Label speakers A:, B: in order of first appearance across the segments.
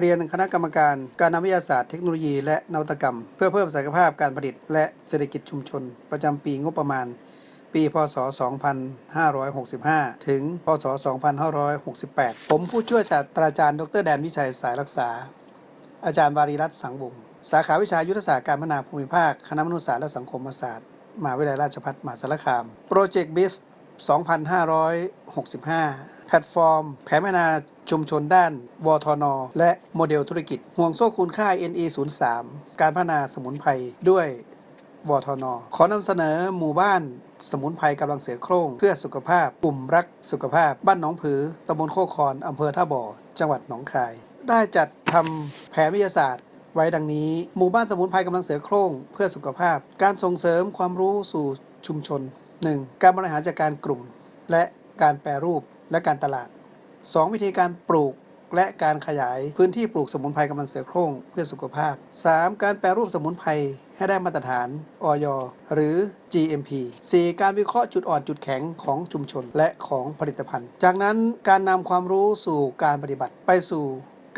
A: เรียนคณะกรรมการการนวิทยาศาสตร์เทคโนโลยีและนวัตกรรม เพื่อเพิ่มศักยภาพการผลิตและเศรษฐกิจชุมชน ประจำปีงบประมาณ ปีพศ 2565 ถึง พศ 2568 ผมผู้ช่วยศาสตราจารย์ ดรแดนวิชัยสายรักษา อาจารย์วารีรัตน์สังวงสาขาวิชายุทธศาสตร์การพัฒนาภูมิภาค คณะมนุษยศาสตร์และสังคมศาสตร์มหาวิทยาลัยราชภัฏมหาสารคามโปรเจกต์บิส2565 แพลตฟอร์ม แผนพัฒนาชุมชนด้านวทน และโมเดลธุรกิจ ห่วงโซ่คุณค่า NE03 การพัฒนาสมุนไพรด้วยวทน ขอนำเสนอหมู่บ้านสมุนไพรกำลังเสือโคร่งเพื่อสุขภาพกลุ่มรักสุขภาพ บ้านหนองผือตำบลโคคอนอำเภอท่าบ่อ จังหวัดหนองคาย ได้จัดทำแผนวิทยาศาสตร์ ไว้ดังนี้ หมู่บ้านสมุนไพรกำลังเสือโคร่งเพื่อสุขภาพ การส่งเสริมความรู้สู่ชุมชน 1. การบริหารจัดการกลุ่ม และการแปรรูป และการตลาด 2. วิธีการปลูกและการขยายพื้นที่ปลูกสมุนไพรกำลังเสือโคร่งเพื่อสุขภาพ 3. การแปรรูปสมุนไพรให้ได้มาตรฐานออยหรือ GMP 4. การวิเคราะห์จุดอ่อนจุดแข็งของชุมชนและของผลิตภัณฑ์ จากนั้นการนำความรู้สู่การปฏิบัติไปสู่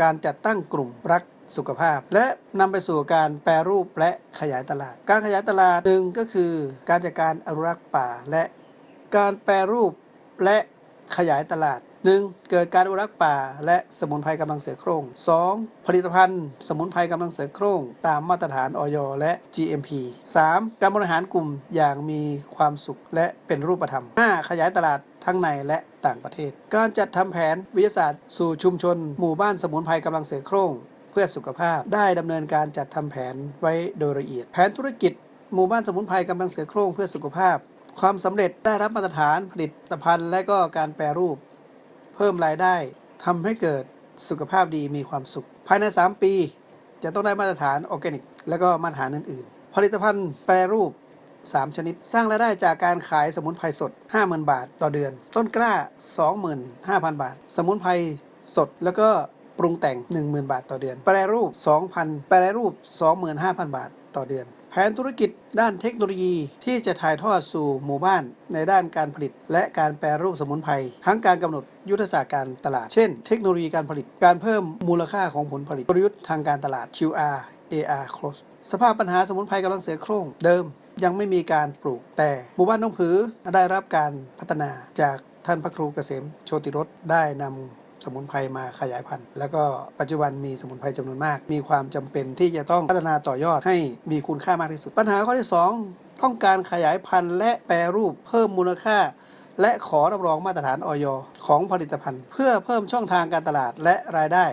A: การจัดตั้งกลุ่มรักสุขภาพ และนำไปสู่การแปรรูปและขยายตลาด การขยายตลาดหนึ่งก็คือ การจัดการอนุรักษ์ป่าและการแปรรูปและ ขยายตลาด 1. เกิดการอนุรักษ์ป่า และสมุนไพรกำลังเสือโคร่ง 2. ผลิตภัณฑ์ สมุนไพรกำลังเสือโคร่ง ตามมาตรฐานออยและ GMP 3. การบริหารกลุ่มอย่างมีความสุขและเป็นรูปธรรม 5. ขยายตลาดทั้งในและต่างประเทศ การจัดทำแผนวิทยาศาสตร์ สู่ชุมชน หมู่บ้านสมุนไพรกำลังเสือโคร่ง เพื่อสุขภาพได้ดำเนินการจัดทำแผนไว้โดยละเอียด แผนธุรกิจหมู่บ้านสมุนไพรกำลังเสือโคร่งเพื่อสุขภาพ ความสำเร็จได้รับมาตรฐานผลิตภัณฑ์ และก็การแปรรูป เพิ่มรายได้ทำให้เกิดสุขภาพดีมีความสุข ภายใน 3 ปี จะต้องได้มาตรฐานออร์แกนิก และก็มาตรฐานอื่นๆ ผลิตภัณฑ์แปรรูป 3 ชนิด สร้างรายได้จากการขายสมุนไพรสด 50,000 บาทต่อเดือน ต้นกล้า 25,000 บาท สมุนไพรสดแล้วก็ปรุงแต่ง 10,000 บาทต่อเดือน แปรรูป 2,000 แปรรูป 25,000 บาท ต่อเดือน แผนธุรกิจด้านเทคโนโลยีที่จะถ่ายทอดสู่หมู่บ้านในด้านการผลิต และการแปรรูปสมุนไพรทั้งการกำหนดยุทธศาสตร์การตลาด เช่น เทคโนโลยีการผลิต การเพิ่มมูลค่าของผลผลิตกลยุทธ์ทางการตลาด QR AR Close สภาพปัญหาสมุนไพรกำลังเสือโคร่งเดิมยังไม่มีการปลูกแต่หมู่บ้านน้องผือได้รับการพัฒนาจากท่านพระครูเกษมโชติรสได้นำ สมุนไพรมาขยายพันธุ์ แล้วก็ปัจจุบันมีสมุนไพรจำนวนมาก มีความจำเป็นที่จะต้องพัฒนาต่อยอดให้มีคุณค่ามากที่สุด ปัญหาข้อที่ 2 ต้องการขยายพันธุ์และแปรรูปเพิ่มมูลค่าและขอรับรองมาตรฐานออยของผลิตภัณฑ์ เพื่อเพิ่มช่องทางการตลาดและรายได้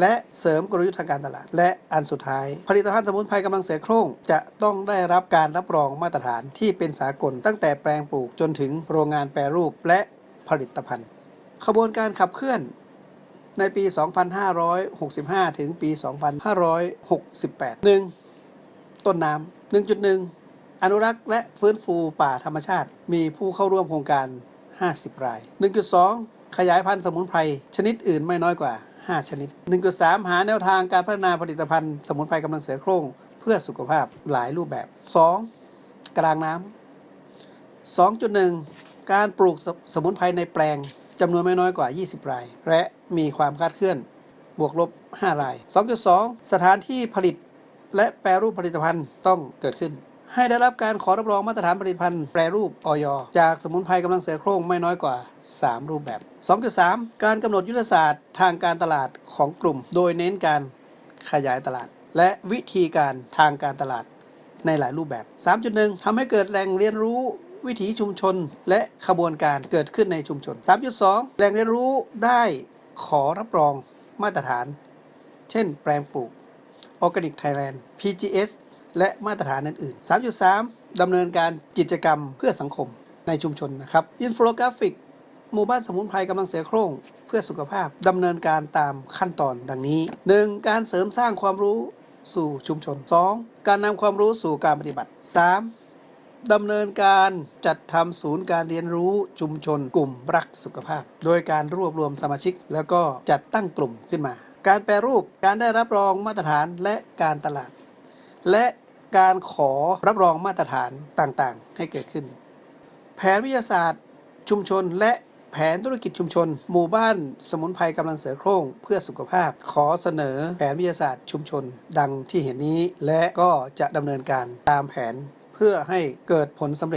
A: และเสริมกลยุทธ์ทางการตลาด และอันสุดท้าย ผลิตภัณฑ์สมุนไพรกำลังเสือโคร่งจะต้องได้รับการรับรองมาตรฐานที่เป็นสากล ตั้งแต่แปลงปลูกจนถึงโรงงานแปรรูปและผลิตภัณฑ์ ขบวนการขับเคลื่อน ในปี 2565 ถึงปี 2568 1. ต้นน้ำ1.1 อนุรักษ์และฟื้นฟูป่าธรรมชาติ มีผู้เข้าร่วมโครงการ 50 ราย 1.2 ขยายพันธุ์สมุนไพร ชนิดอื่นไม่น้อยกว่า 5 ชนิด 1.3 หาแนวทางการพัฒนาผลิตภัณฑ์สมุนไพรกำลังเสือโคร่งเพื่อสุขภาพหลายรูปแบบ 2. กลางน้ำ2.1 การปลูกสสมุนไพรในแปลง จำนวนไม่น้อยกว่า 20 ราย และมีความคาดเคลื่อนบวกลบ 5 ราย 2.2 สถานที่ผลิต และแปรรูปผลิตภัณฑ์ต้องเกิดขึ้น ให้ได้รับการขอรับรองมาตรฐานผลิตภัณฑ์แปรรูปออยจากสมุนไพรกำลังเสือโคร่งไม่น้อยกว่า 3 รูปแบบ 2.3 การกำหนดยุทธศาสตร์ทางการตลาดของกลุ่ม โดยเน้นการขยายตลาด และวิธีการทางการตลาดในหลายรูปแบบ 3.1ทำให้เกิดแหล่งเรียนรู้ วิถีชุมชนและขบวนการเกิดขึ้นในชุมชน 3.2 แหล่งเรียนรู้ได้ขอรับรองมาตรฐาน เช่น แปลงปลูก Organic Thailand PGS และมาตรฐานอื่นๆ 3.3 ดำเนินการกิจกรรมเพื่อสังคมในชุมชนนะครับ อินโฟกราฟิกหมู่บ้านสมุนไพรกำลังเสือโคร่งเพื่อสุขภาพดำเนินการตามขั้นตอนดังนี้ 1. การเสริมสร้างความรู้สู่ชุมชน 2. การนำความรู้สู่การปฏิบัติ 3. ดำเนินการจัดทำศูนย์การเรียนรู้ชุมชนกลุ่มรักสุขภาพ โดยการรวบรวมสมาชิก แล้วก็จัดตั้งกลุ่มขึ้นมา การแปรรูปการได้รับรองมาตรฐานและการตลาด และการขอรับรองมาตรฐานต่างๆ ให้เกิดขึ้น แผนวิทยาศาสตร์ชุมชนและแผนธุรกิจชุมชน หมู่บ้านสมุนไพรกำลังเสือโครงเพื่อสุขภาพ ขอเสนอแผนวิทยาศาสตร์ชุมชน ดังที่เห็นนี้ และก็จะดำเนินการตามแผน พื่อให้เกิดผลสำเร็จ